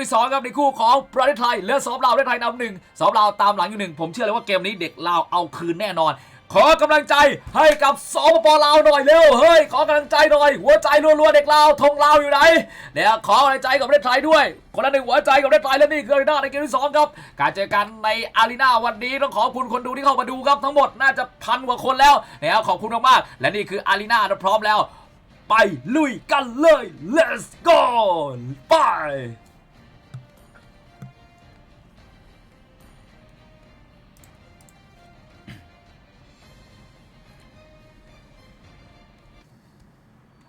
ที่สองครับในคู่ของประเทศไทยและสองเราวประเทศไทยนำหนึ่งสองเราวตามหลังอยู่หนึ่งผมเชื่อเลยว่าเกมนี้เด็กลาวเอาคืนแน่นอน ขอกำลังใจให้กับสปปลาวหน่อยเร็วเฮ้ยขอกำลังใจหน่อย หัวใจรัวๆเด็กลาวธงลาวอยู่ไหนเดี๋ยวขอกำลังใจกับประเทศไทยด้วยคนละหนึ่งหัวใจกับประเทศไทยและนี่คืออารีนาในเกมที่สองครับการเจอกันในอารีนาวันนี้ต้องขอบคุณคนดูที่เข้ามาดูครับทั้งหมดน่าจะพันกว่าคนแล้วนะครับขอบคุณมากๆและนี่คืออารีนาพร้อมแล้ว ไปลุยกันเลย let's go ไป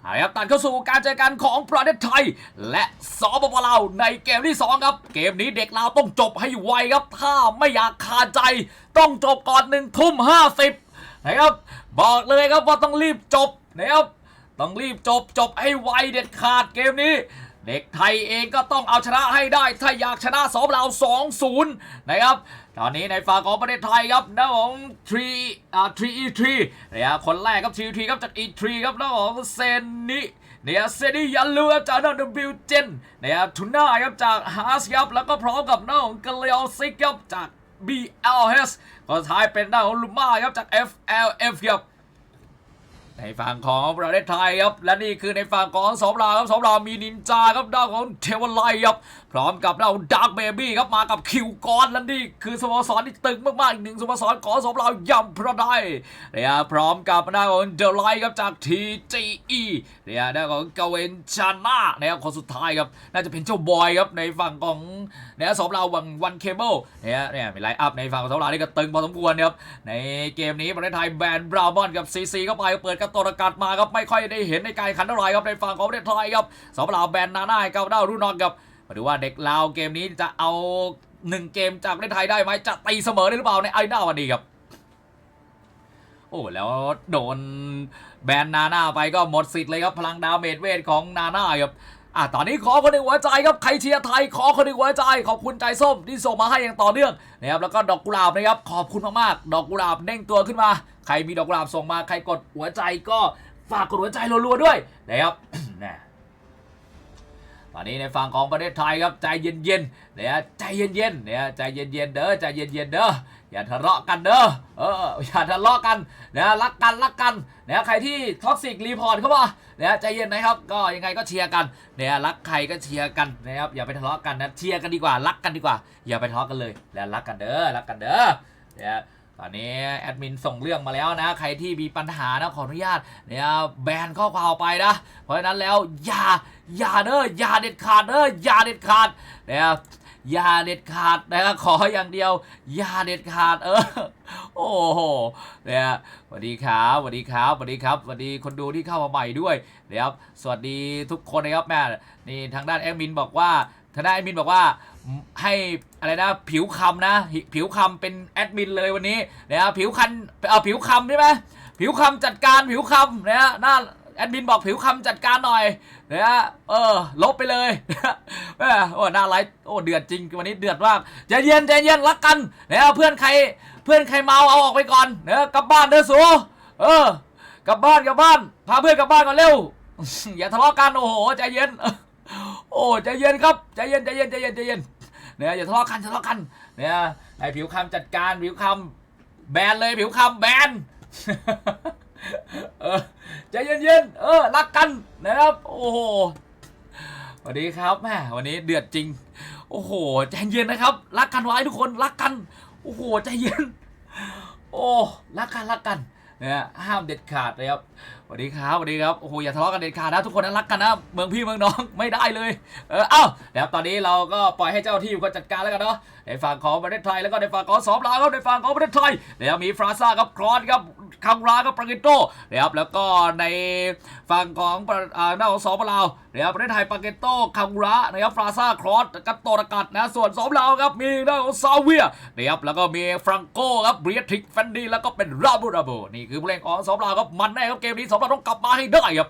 เอาละครับตัดเข้าสู่การเจอกันของประเทศไทย และสปปลาวในเกมที่ 2 ครับ เกมนี้เด็กลาวต้องจบให้ไวครับ ถ้าไม่อยากขาดใจ ต้องจบก่อนหนึ่งทุ่มห้าสิบนะครับ บอกเลยครับว่าต้องรีบจบนะครับต้องรีบจบจบให้ไวเด็ดขาดเกมนี้ เด็กไทยเองก็ต้องเอาชนะให้ได้ ถ้าอยากชนะสองเรา2-0 นะครับ ตอนนี้ในฝั่งของประเทศไทยครับน้าของ3อ่า3 E3 เนี่ยคนแรกครับ3 E3 ครับจาก E3 ครับน้าของเซนนิเนี่ยเซนิยันลูครับจากน้าบิวเจนเนี่ยทุน่าครับจากฮาร์สครับแล้วก็พร้อมกับน้าของกาเลอซิกครับจาก BLS คนสุดท้ายเป็นน้าของลูม่าครับจาก FLF ครับในฝั่งของประเทศไทยครับและนี่คือในฝั่งของสองลาวครับสองลาวมีนินจาครับด้านของเทวไลครับพร้อมกับด้าดาร์กเบบี้ครับมากับคิวกอนและนี่คือสโมสรที่ตึงมากๆอีกหนึ่งสโมสรของสองลาวยำพระได้เนี่ยพร้อมกับด้าของเดลไลครับจาก TGE เนี่ยด้าของเกาเวนชาน่านะครับคนสุดท้ายครับน่าจะเป็นเจ้าบอยครับในฝั่งของเนี่ยสองลาววังวันเคเบิลเนี่ยเนี่ยมีไลน์อัพในฝั่งของสองลาวนี่ก็ตึงพอสมควรครับในเกมนี้ประเทศไทยแบนบราวมอนกับซีซีเข้าไปเปิดกระตนอากาศมาครับไม่ค่อยได้เห็นในการขันเท่าไหร่ครับในฝั่งของประเทศไทยครับสองลาวแบนนาน่าให้กับด้าวรุ่นน้องครับ มาดูว่าเด็กลาวเกมนี้จะเอาหนึ่งเกมจากประเทศไทยได้ไหมจะตีเสมอได้หรือเปล่าในไอน่าวันนี้ครับ โอ้แล้วโดนแบนนาน่าไปก็หมดสิทธิ์เลยครับพลังดาเมจเวทของนาน่าครับอะตอนนี้ขอคนหนึ่งหัวใจครับใครเชียร์ไทยขอคนหนึ่งหัวใจขอบคุณใจส้มที่ส่งมาให้อย่างต่อเนื่องนะครับแล้วก็ดอกกุหลาบนะครับขอบคุณมากๆดอกกุหลาบเด้งตัวขึ้นมา ใครมีดอกกุหลาบส่งมาใครกดหัวใจก็ฝากกดหัวใจรัวๆด้วยนะครับ อนนี้ในฝั่งของประเทศไทยครับใจเย็นๆเนี่ยใจเย็นๆเนี่ยใจเย็นๆเด้อใจเย็นๆเด้ออย่าทะเลาะกันเด้อเอออย่าทะเลาะกันนะรักกันรักกันเนี่ยใครที่ท็อกซิกรีพอร์ตเข้ามาเนี่ยใจเย็นนะครับ ก็ยังไงก็เชียร์กันเนี่ยรักใครก็เชียร์กันนะครับอย่าไปทะเลาะกันนะเชียร์กันดีกว่ารักกันดีกว่า อย่าไปทะเลาะกันเลยแล้วรักกันเด้อรักกันเด้อเนี่ย ตอนนี้แอดมินส่งเรื่องมาแล้วนะ ใครที่มีปัญหานะขออนุญาตเนี่ยแบนข้อความไปนะ เพราะฉะนั้นแล้วอย่าอย่าเด้ออย่าเด็ดขาดเด้ออย่าเด็ดขาดเนะครับอย่าเด็ดขาดนะครับขออย่างเดียว อย่าเด็ดขาดเออ โอ้โหเนี่ยสวัสดีครับสวัสดีครับสวัสดีครับสวัสดีคนดูที่เข้ามาใหม่ด้วยนะครับสวัสดีทุกคนนะครับแม่นี่ทางด้านแอดมินบอกว่าทางด้านแอดมินบอกว่า ให้อะไรนะผิวคำนะ ผิวคำเป็นแอดมินเลยวันนี้นะผิวคันเอาผิวคำใช่ไหมผิวคำจัดการผิวคำนะหน้าแอดมินบอกผิวคำจัดการหน่อยนะฮะเออ ลบไปเลยโอ้หน้าไลฟ์โอ้เดือดจริงวันนี้เดือดมากใจเย็นใจเย็นรักกันนะเพื่อนใครเพื่อนใครเมาเอาออกไปก่อนนะกลับบ้านเด้อสูเออกลับบ้านกลับบ้านพาเพื่อนกลับบ้านก่อนเร็วอย่าทะเลาะกันโอ้โหใจเย็น โอ้ใจเย็นครับใจเย็นใจเย็นใจเย็นใจเย็น เนี่ยอย่าทะเลาะกันทะเลาะกันเนี่ยให้ผิวคำจัดการผิวคำแบนเลยผิวคำแบนเออใจเย็นๆเออรักกันนะครับ โอ้โหสวัสดีครับแม่วันนี้เดือดจริง โอ้โหใจเย็นนะครับ รักกันไว้ทุกคนรักกัน โอ้โหใจเย็น โอ้รักกันรักกัน นะห้ามเด็ดขาดนะครับสวัสดีครับสวัสดีครับโอ้โหอย่าทะเลาะกันเด็ดขาดนะทุกคนนะรักกันนะเมืองพี่เมืองน้องไม่ได้เลยเออเอ้าแล้วตอนนี้เราก็ปล่อยให้เจ้าที่เขาจัดการแล้วกันเนาะในฝั่งของประเทศไทยแล้วก็ในฝั่งของสอบลาวครับในฝั่งของประเทศไทยแล้วมีฟราซ่าครับครอนครับ คังราครับปรากิโตนะครับแล้วก็ในฝั่งของอ่าหน้าของสอบลาวนะครับประเทศไทยปาเกโต้คังรานะครับฟราซ่าครอสกัตโตรกัดนะส่วนสอบลาวครับมีหน้าของซาเวียนะครับแล้วก็มีฟรังโกครับเบียทริกแฟนดี้แล้วก็เป็นราบูราบูนี่คือผู้เล่นของสอบลาวครับมันแน่ครับเกมนี้สอบลาวต้องกลับมาให้ได้ครับ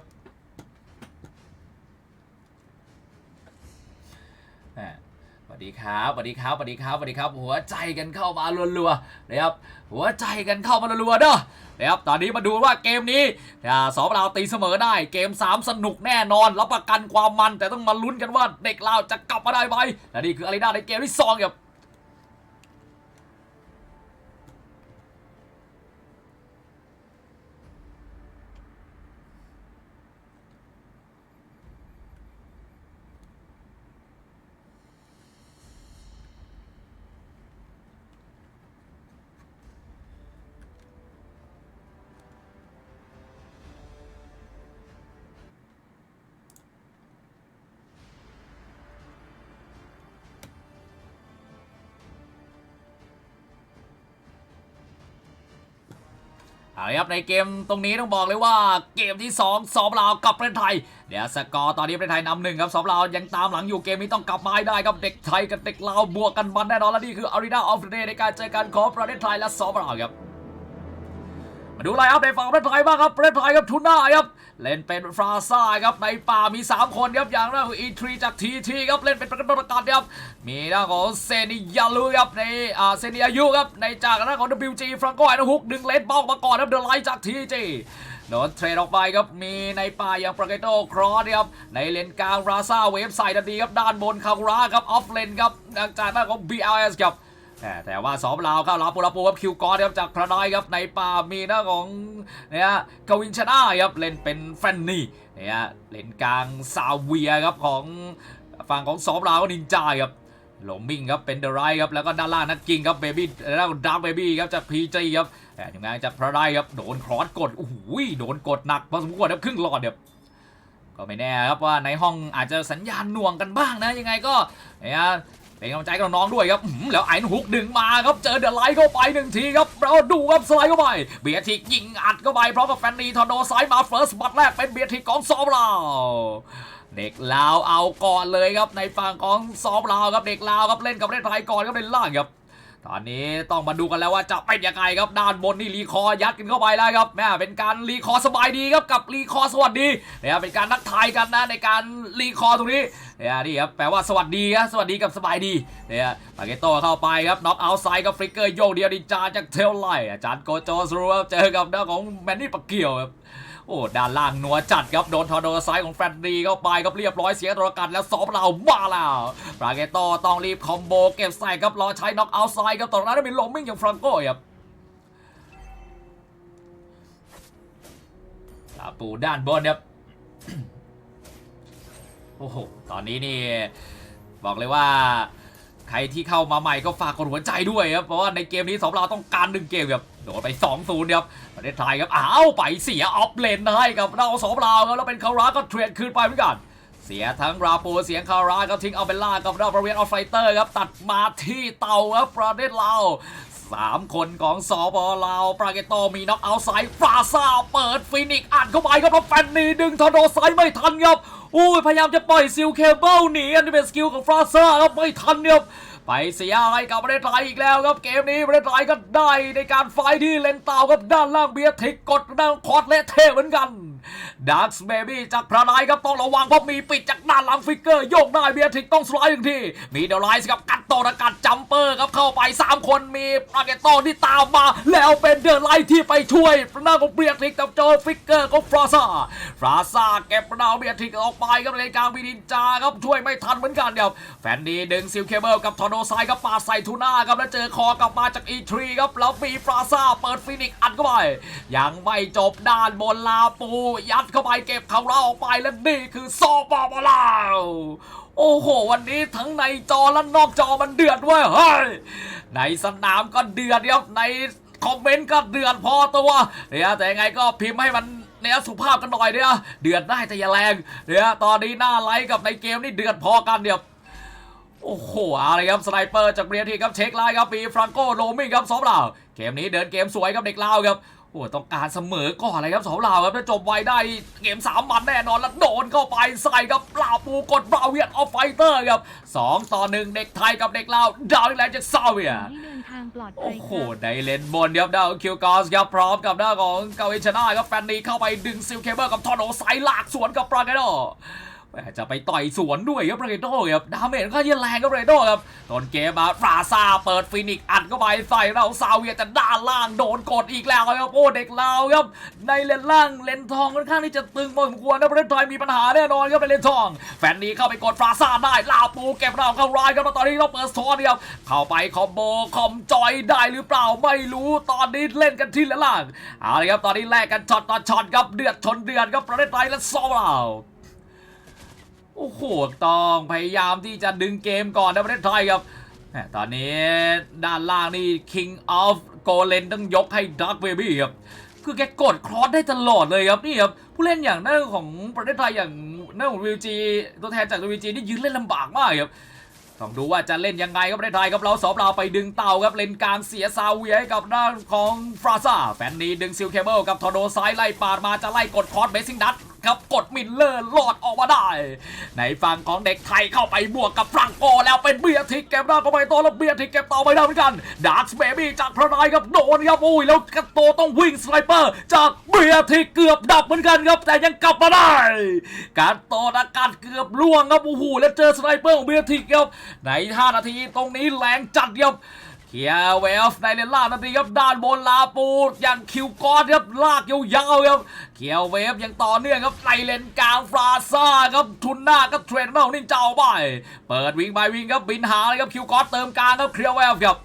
สวัสดีครับสวัสดีครับสวัสดีครับสวัสดีครับ หัวใจกันเข้ามารัวๆนะครับ หัวใจกันเข้ามารัวๆเด้อ นะครับตอนนี้มาดูว่าเกมนี้อ่าสองเราตีเสมอได้เกม 3 สนุกแน่นอนรับประกันความมัน แต่ต้องมาลุ้นกันว่าเด็กเราจะกลับมาได้ไหมและนี่คืออารีนาในเกมที่2องครับ เอาละครับในเกมตรงนี้ต้องบอกเลยว่าเกมที่ 2 สอบลาวกับประเทศไทย เดี๋ยวสกอร์ตอนนี้ประเทศไทยนำหนึ่งครับสอบลาวยังตามหลังอยู่เกมนี้ต้องกลับมาให้ได้ครับเด็กไทยกับเด็กลาวบวกกันมันแน่นอนและนี่คืออารีนาออฟเดย์ในการเจอกันของประเทศไทยและสอบลาวครับ มาดูไลน์อัพในฝั่งประเทศไทยบ้างครับประเทศไทยครับทุน่าครับเล่นเป็นฟราซ่าครับในป่ามี 3 คนครับอย่างแรกคืออีทรีจากทีทีครับเล่นเป็นประกันประกันครับมีหน้าของเซนิยาลูครับในอ่าเซนิอายุครับในจากหน้าของ WG ฟรังโกไอนะฮุกดึงเลนบ้ามาก่อนครับเดอะไลท์จากทีจีโดนเทรดออกไปครับ มีในป่าอย่างปรากโตครอสครับ ในเลนกลางราซาเวฟใส่ดันดีครับ ด้านบนคาราครับ ออฟเลนครับจากหน้าของ BLS ครับ แต่แต่ว่าสองลาวครับลาวปูลาปูครับคิวกอร์ครับจากพระนายครับในป่ามีหน้าของเนี่ยกวินชนาครับเล่นเป็นแฟนนี่เนี่ยเล่นกลางซาเวียครับของฝั่งของสองลาวก็นินจาครับโลมิงครับเป็นเดอะไรครับแล้วก็ด้านล่างนักกิงครับเบบี้แล้วดักเบบี้ครับจากพีจีครับแต่ทีมงานจากพระนายครับโดนครอสกดโอ้โหโดนกดหนักพอสมควรครับครึ่งหลอดเนี่ยก็ไม่แน่ครับว่าในห้องอาจจะสัญญาณหน่วงกันบ้างนะยังไงก็เนี่ย เป็นกำลังใจกับน้องด้วยครับอื้อหือแล้วไอ้นฮุกดึงมาครับเจอเดอะไลท์เข้าไปหนึ่งทีครับเราดูครับสไลด์เข้าไป เบียร์ทิกยิงอัดเข้าไปพร้อมกับแฟนนีทอร์โดซ้ายมาเฟิร์สบัตแรกเป็นเบียร์ทิกของซอมลาวเด็กลาวเอาก่อนเลยครับในฝั่งของซอมลาวครับเด็กลาวครับเล่นกับประเทศไทยก่อนครับเล่นล่างครับตอนนี้ต้องมาดูกันแล้วว่าจะเป็นยังไงครับด้านบนนี่รีคอร์ยัดกันเข้าไปแล้วครับแม่เป็นการรีคอร์สบายดีครับกับรีคอร์สวัสดีเนี่ยเป็นการนักทายกันนะในการรีคอร์ตรงนี้ เนี่ยนี่ครับแปลว่าสวัสดีครับสวัสดีกับสบายดีเนี่ยปาเกโตเข้าไปครับน็อกเอาไซด์กับฟลิกเกอร์โยกเดียวดิจาจากเทลไลอาจารย์โกโจสรูครับเจอกับด้าของแมนนี่ปักเกียวครับโอ้ด้านล่างนัวจัดครับโดนทอร์โดซ้ายของแฟรดดีเข้าไปครับเรียบร้อยเสียตัวกันแล้วสอบเรามาแล้วปราเกโตต้องรีบคอมโบเก็บใส่ครับรอใช้น็อกเอาท์ไซด์ครับตอนนั้นมีโลมมิ่งอย่างฟรังโก้ครับลาปูด้านบนครับ โอ้โห ตอนนี้นี่บอกเลยว่าใครที่เข้ามาใหม่ก็ฝากกดหัวใจด้วยครับ เพราะว่าในเกมนี้สองเราต้องการหนึ่งเกมครับ โดนไป2-0ครับประเทศไทยครับอ้าวไปเสียออฟเลนให้กับเราสองเราครับ แล้วเป็นคาราก็เทรดคืนไปเหมือนกัน เสียทั้งราโปเสียงคาราก็ทิ้งเอาเบลล่ากับเราประเวียนออฟไฟเตอร์ครับ ตัดมาที่เตาครับประเทศเรา วสามคนของสปลาวปราเกตโตมีน็อกเอาท์ไซฟราซาเปิดฟินิกอัดเข้าไปครับแล้วแฟนนีดึงทอร์โดไซด์ไม่ทันครับอุ้ยพยายามจะปล่อยซิลเคเบิลหนีอันนี้เป็นสกิลของฟราซาครับไม่ทันครับไปเสียอะไรกับประเทศไทยอีกแล้วครับเกมนี้ประเทศไทยก็ได้ในการไฟที่เลนเตาครับด้านล่างเบียร์ทิกกดด้านคอร์ดเละเทเหมือนกัน ดักส์เบบี้จากพระนายครับต้องระวังเพราะมีปิดจากด้านหลังฟิกเกอร์โยกได้เบียร์ทิกต้องสไลด์หนึ่งที มีเดลไลส์กับกัดโตระกัดจัมเปอร์ครับเข้าไป 3 คนมีปราเกตโตที่ตามมา แล้วเป็นเดลไลท์ที่ไปช่วยหน้าของเบียร์ทิกกับโจฟิกเกอร์ของฟราซาฟราซาเก็บดาวเบียร์ทิกออกไปครับในกลางมีนินจาครับช่วยไม่ทันเหมือนกันครับแฟนดีดึงซิลเคเบิลกับทอร์โดไซครับปาดใส่ทูน่าครับแล้วเจอคอกลับมาจากอีทรีครับแล้วมีฟราซาเปิดฟินิกอัดเข้าไปยังไม่จบด้านบนลาปูยัดเข้าไปเก็บเขาเราออกไปและนี่คือซอปอลาวโอ้โห วันนี้ทั้งในจอและนอกจอมันเดือดเว้ยเฮ้ยในสนามก็เดือดครับในคอมเมนต์ก็เดือดพอตัวเนี่ยแต่ยังไงก็พิมพ์ให้มันเนี่ยสุภาพกันหน่อยเนี่ยเดือดได้แต่อย่าแรงเนี่ยตอนนี้หน้าไลค์กับในเกมนี่เดือดพอกันเดี๋ยวโอ้โหอะไรครับสไนเปอร์จากเรียทีครับเช็คไลน์ครับมีฟรังโกโรมิงครับสองลาเกมนี้เดินเกมสวยครับเด็กลาวครับ โอ้ต้องการเสมอก่อนเลยครับสองลาวครับถ้าจบไวได้เกมสามมันแน่นอนแล้วโดนเข้าไปใส่ครับลาวปูกดบราเวียนออฟไฟเตอร์ครับสองต่อหนึ่งเด็กไทยกับเด็กลาวดาวแลนด์จากซาเวียให้เดินทางปลอดภัโอ้ยโหครับในเลนบนครับดาวคิวกอสครับพร้อมกับหน้าของเกาอิชนาครับแฟนนีเข้าไปดึงซิลเคเบิลกับทอร์โนไซด์ลากสวนกับปราเกโดแหม่ จะไปต่อยสวนด้วยครับเรโดครับดาเมจก็ยังแรงครับเรโดครับต้นเกมมาฟราซาเปิดฟินิกอัดเข้าไปใส่เราซาเวียแต่ด้านล่างโดนกดอีกแล้วครับโอ้เด็กเราครับในเลนล่างเลนทองค่อนข้างที่จะตึงพอสมควรนะประเทศไทยมีปัญหาแน่นอนครับในเลนทอง แฟนนี้เข้าไปกดฟราซาได้ลาปูเก็บเราเข้ารายครับแล้วตอนนี้เราเปิดโตนครับเข้าไปคอมโบคอมจอยได้หรือเปล่าไม่รู้ตอนนี้เล่นกันที่เลนล่างเอาลยครับตอนนี้แลกกันช็อตต่อช็อตครับเดือดชนเดือดครับประเทศไทยและโซอลเรา โอ้โหต้องพยายามที่จะดึงเกมก่อนนะประเทศไทยครับตอนนี้ด้านล่างนี่ King of g o l e n ต้องยกให้ Dark Baby ครับคือแกกดครอสได้ตลอดเลยครับนี่ครับผู้เล่นอย่างนั่นของประเทศไทยอย่างนั่นของวิวจีตัวแทนจากวิวจีนี่ยืนเล่นลำบากมากครับต้องดูว่าจะเล่นยังไงครับประเทศไทยครับเราสอบเราไปดึงเต่าครับเลนกลางเสียซาเวียให้กับด้านของฟราซาแฟนนี้ดึงซิลเคเบิลกับทอร์โดซ้ายไล่ปาดมาจะไล่กดคอร์สเบสซิงดัตครับกดมิลเลอร์หลอดออกมาได้ ในฝั่งของเด็กไทยเข้าไปบวกกับฟรังโกแล้วเป็นเบียร์ทิกเก็บได้เข้าไปต่อแล้วเบียร์ทิกเก็บต่อไปได้เหมือนกันดาร์คเบบี้จากพระนายครับโดนครับอุ้ยแล้วกระโตต้องวิ่งสไนเปอร์ จากเบียร์ทิกเกือบดับเหมือนกันครับแต่ยังกลับมาได้ การโตอากาศเกือบล่วงครับโอ้โหแล้วเจอสไนเปอร์ของเบียร์ทิกครับใน5นาทีตรงนี้แรงจัดครับ เคียร์เวลฟ์ในเลนล่านาทีครับด้านบนลาปูอย่างคิวกอดครับลากยาวๆครับเคียร์เวฟยังต่อเนื่องครับในเลนกลางฟราซ่าครับทุนหน้าครับเทรนเนอร์นินจาเอาไปเปิดวิ่งไปวิ่งครับบินหาเลยครับคิวกอดเติมกลางครับเคลียร์เวลฟ์ครับ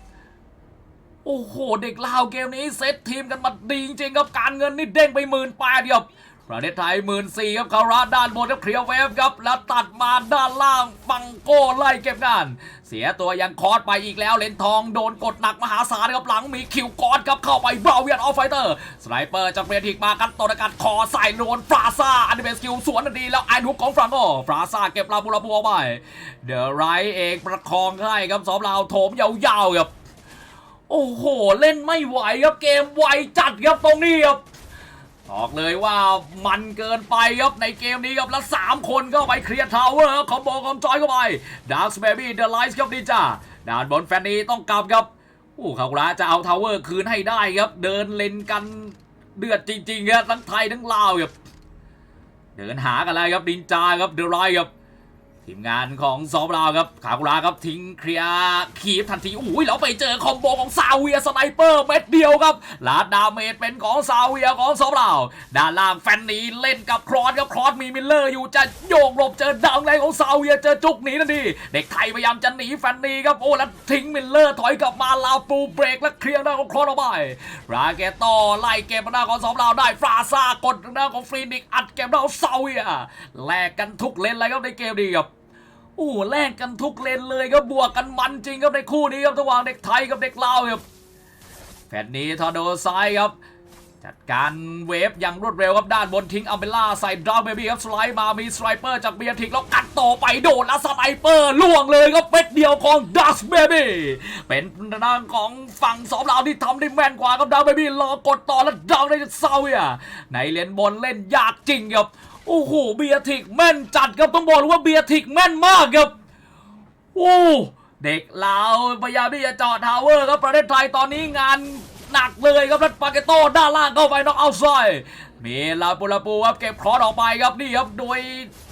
โอ้โห เด็กลาวเกมนี้เซตทีมกันมาดีจริงครับการเงินนี่เด้งไปหมื่นแปดครับประเทศไทยหมื่นสี่ครับคาราด้านบนครับเคลียร์เวฟครับแล้วตัดมาด้านล่างฟังโก้ไล่เก็บงาน สียตัวยังคอร์สไปอีกแล้วเลนทองโดนกดหนักมหาศาลครับหลังมีคิวกอดครับเข้าไปบราเวียนออฟไฟเตอร์สไนเปอร์จากเบียทิกมากันตนกันคอใส่โดนฟราซาอันนี้เป็นสกิลสวนทันทีแล้วไอ้นุกของฟรังโกฟราซาเก็บลาบูลาบูเอาไปเดอะไรเองประคองให้ครับสองลาวโถมยาวๆครับโอ้โห เล่นไม่ไหวครับเกมไวจัดครับตรงนี้ครับ บอกเลยว่ามันเกินไปครับในเกมนี้ครับแล้ว 3 คนก็ไปเคลียร์ทาวเวอร์ครับคอมโบคอมจอยเข้าไปดาร์คเบบี้เดอะไลท์ครับดีจ้าด้านบนแฟนนี้ต้องกลับครับโอ้เขาละจะเอาทาวเวอร์คืนให้ได้ครับ เดินเล่นกันเดือดจริงๆครับทั้งไทยทั้งลาวครับเดินหากันแล้วครับดินจาครับเดอะไลท์ครับ ทีมงานของซอฟลาครับขากุราครับทิ้งเคลียร์คีฟทันทีอุ้ยแล้วไปเจอคอมโบของซาเวียสไนเปอร์เม็ดเดียวครับลาดดาเมจเป็นของซาเวียของซอฟลาด้านล่างแฟนนีเล่นกับครอสครับครอสมีมิลเลอร์อยู่จะโยกหลบเจอดาวแรงของซาเวียเจอจุกหนีทันทีเด็กไทยพยายามจะหนีแฟนนีครับโอ้แล้วทิ้งมิลเลอร์ถอยกลับมาลาวปูเบรกและเคลียร์หน้าของครอสออกไปราเกตโตไล่เกมหน้าของซอฟลาได้ฟราซากดหน้าของฟรีนิกอัดเกมหน้าของซาเวียแลกกันทุกเลนเลยครับในเกมนี้ครับ โอ้โหแลกกันทุกเลนเลยครับบวกกันมันจริงครับในคู่นี้ครับระหว่างเด็กไทยกับเด็กลาวครับแฟนนี้ทอร์โดซ้ายครับ จัดการเวฟอย่างรวดเร็วครับด้านบนทิ้งอัมเบล่าใส่ดราวเบบี้ครับสไลด์มามีสไนเปอร์จากเบียร์ทิกแล้วกัดต่อไปโดนแล้วสไนเปอร์ล่วงเลยครับเป็ดเดียวของดัสเบบี้เป็นทางด้านของฝั่งสองลาวที่ทำได้แม่นกว่าครับดาวเบบี้รอกดต่อแล้วดาวได้เซาเวียในเลนบนเล่นยากจริงครับ โอ้โหเบียร์ทิกแม่นจัดครับต้องบอกเลยว่าเบียร์ทิกแม่นมากครับโอ้เด็กลาวพยายามที่จะจาะทาวเวอร์ครับประเทศไทยตอนนี้งานหนักเลยครับแล้วปาเกโต้ด้านล่างเข้าไปน็อกเอาซด์มีลาปูลาปูครับเก็บครอสออกไปครับนี่ครับโดย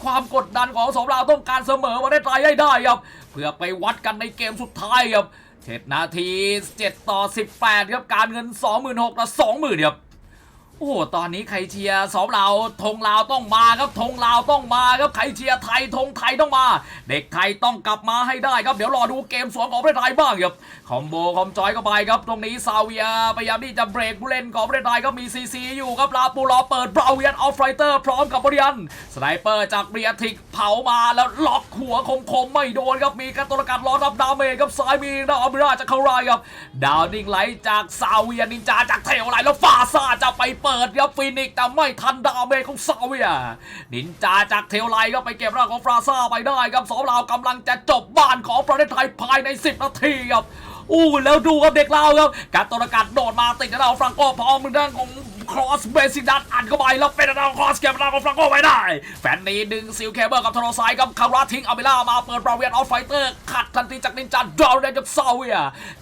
ความกดดันของสองลาวต้องการเสมอประเทศไทยให้ได้ครับ เพื่อไปวัดกันในเกมสุดท้ายครับ7นาที 7 ต่อ 18 ครับ การเงิน 26,000ต่อ20,000ครับ โอ้โหตอนนี้ใครเชียร์สองลาวธงลาวต้องมาครับธงลาวต้องมาครับใครเชียร์ไทยธงไทยต้องมา เด็กไทยต้องกลับมาให้ได้ครับเดี๋ยวรอดูเกมสองของประเทศไทยบ้างครับคอมโบคอมจอยเข้าไปครับ ตรงนี้ซาเวียพยายามที่จะเบรกผู้เล่นของประเทศไทยก็มีซีซีอยู่ครับลาปูรอเปิดบราเวียนออฟไฟเตอร์พร้อมกับบริยันสไนเปอร์จากเบียทิกเผามาแล้วล็อกหัวคมๆไม่โดนครับมีการตัวการล้อรับดาเมจครับซ้ายมีดาวอเมราจากเข้ารายครับดาวนิ่งไหลจากซาเวียนินจาจากเทวไลแล้วฟาซาจะไปเปิดยับฟินิกแต่ไม่ทันดาเมจของซาเวียนินจาจากเทลไลก็ไปเก็บร่างของฟราซ่าไปได้ครับสองลาวกำลังจะจบบ้านของประเทศไทยภายใน 10 นาทีครับอู้แล้วดูครับเด็กลาครับการตระกัดโดดมาติดกับเราฟรังโกพอมมือด้านของ ครอสเบสิดัตอัดเข้าไปแล้วเป็นเราครอสเก็บเราของฟรังโกไว้ได้ แฟนนี้ดึงซิลเคเบิลกับโทรไซกับคาราทิ้งอเบล่ามาเปิดบราเวียนออฟไฟเตอร์ขัดทันทีจากนินจาดาวได้กับซาเวีย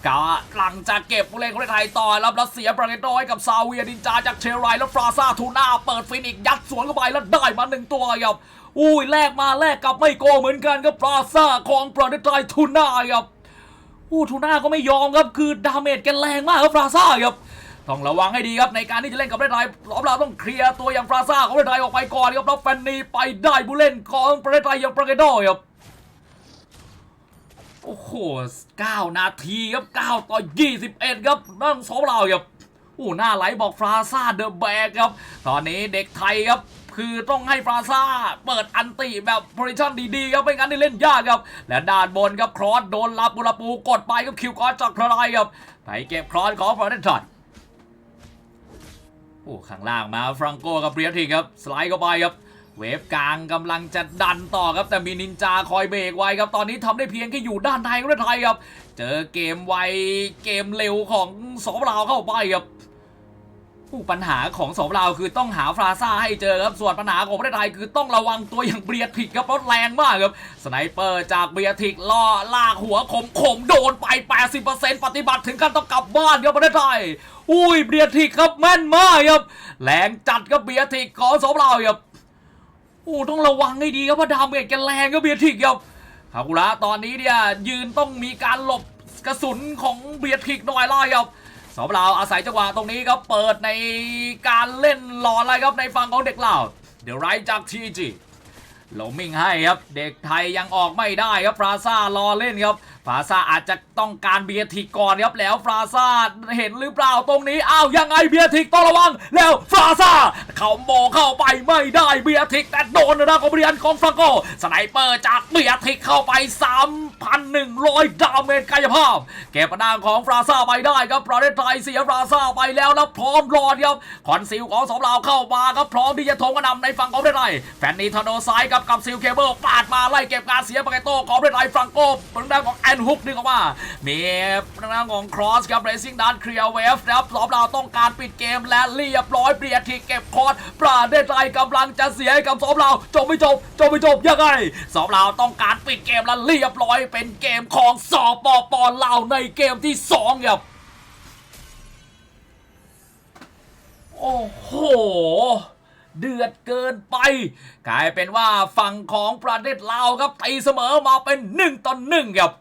กาหลังจากเก็บผู้เล่นของไทยต่อแล้วแล้วเสียประเด็นน้อยกับซาเวียนินจาจากเชลไรแล้วฟราซาทูน่าเปิดฟินิกยัดสวนเข้าไปแล้วได้มาหนึ่งตัวครับอุ้ยแลกมาแลกกับไม่โกเหมือนกันครับปราซาของประเทศไทยทูน่าครับอู้ทูน่าก็ไม่ยอมครับคือดาเมจแกแรงมากครับปราซ่าครับ ต้องระวังให้ดีครับในการที่จะเล่นกับประเทศไทยเราต้องเคลียร์ตัวอย่างปราซ่าของประเทศไทยออกไปก่อนครับแล้วแฟนนีไปได้ผู้เล่นของประเทศไทยอย่างประเกโดครับโอ้โห9นาทีครับ9ต่อ 21 ครับนั่งสองเราครับโอ้หน้าไหลบอกฟราซ่าเดอะแบกครับ ตอนนี้เด็กไทยครับคือต้องให้ฟราซ่าเปิดอันติแบบโพซิชั่นดีๆครับไม่งั้นได้เล่นยากครับ และด้านบนครับครอสโดนลาปูลาปูกดไปครับคิวกอสจากพลายครับไปเก็บครอสของฟรอเดนทอน โอ้ข้างล่างมาฟรังโกกับเบรียทีครับสไลด์เข้าไปครับเวฟกลางกำลังจะดันต่อครับแต่มีนินจาคอยเบรกไว้ครับตอนนี้ทำได้เพียงแค่อยู่ด้านในของประไทยครับ เจอเกมไวเกมเร็วของสองลาวเข้าไปครับ ผู้ปัญหาของสองลาวคือต้องหาฟราซ่าให้เจอครับ ส่วนปัญหาของประเทศไทยคือต้องระวังตัวอย่างเบียร์ทิกครับราะแรงมากครับ สไนเปอร์จากเบียร์ทิกล่อลากหัวขมขมโดนไป 80%ปฏิบัติถึงกันต้องกลับบ้านครับประเทศไทย อุ้ยเบียร์ทิกครับแม่นมากครับแรงจัดครับเบียร์ทิกของสองลาวครับโอ้ต้องระวังให้ดีครับพราะดาเมจแกแรงก็เบียร์ทิกครับฮากุระตอนนี้เนี่ยยืนต้องมีการหลบกระสุนของเบียร์ทิกหน่อยล่ครับ อบเราวอาศัยจังหวะตรงนี้ครับเปิดในการเล่นหล่ออะไรครับในฝั่งของเด็กลาวเดี๋ยวไรจากทีจีโลมิงให้ครับ เด็กไทยยังออกไม่ได้ครับปราซ่ารอเล่นครับาซาอาจจะต้องการเบียร์ทิกก่อนครับแล้วฟราซาเห็นหรือเปล่าตรงนี้อ้าวยังไงเบียร์ทิกต้องระวัง แล้วฟราซาเขาโมเข้าไปไม่ได้เบียร์ทิกแต่โดนนะของเบียนของฟรังโกสไนเปอร์จากเบียร์ทิกเข้าไป 3,100 ดาเมจกายภาพ เก็บประดางของฟราซาไปได้ครับประเทศไทยเสียฟราซาไปแล้วแล้วพร้อมรอดครับคอนซิลของสองเราวเข้ามาครับพร้อมที่จะทงกระนำในฝั่งของประเทศไทยแฟนนีทอร์โดซ้ายกับกับซิลเคเบิลปาดมาไล่เก็บการเสียปาเกโต้ของประเทศไทยฟรังโกทางด้านของแอนฮุกดึงออกมา มีทางด้านของครอสครับเรซิ่งดันเคลียร์เวฟครับสองเราวต้องการปิดเกมและเรียบร้อยเปลี่ยนทีเก็บคอร์สประเทศไทยกำลังจะเสียกับสองเราวจบไม่จบจบไม่จบยังไงสองเราวต้องการปิดเกมและเรียบร้อยเป็นเกมของสอปปลาวในเกมที่สองครับโอ้โห เดือดเกินไป กลายเป็นว่าฝั่งของประเทศลาวครับตีเสมอมาเป็น1ต่อ1ครับ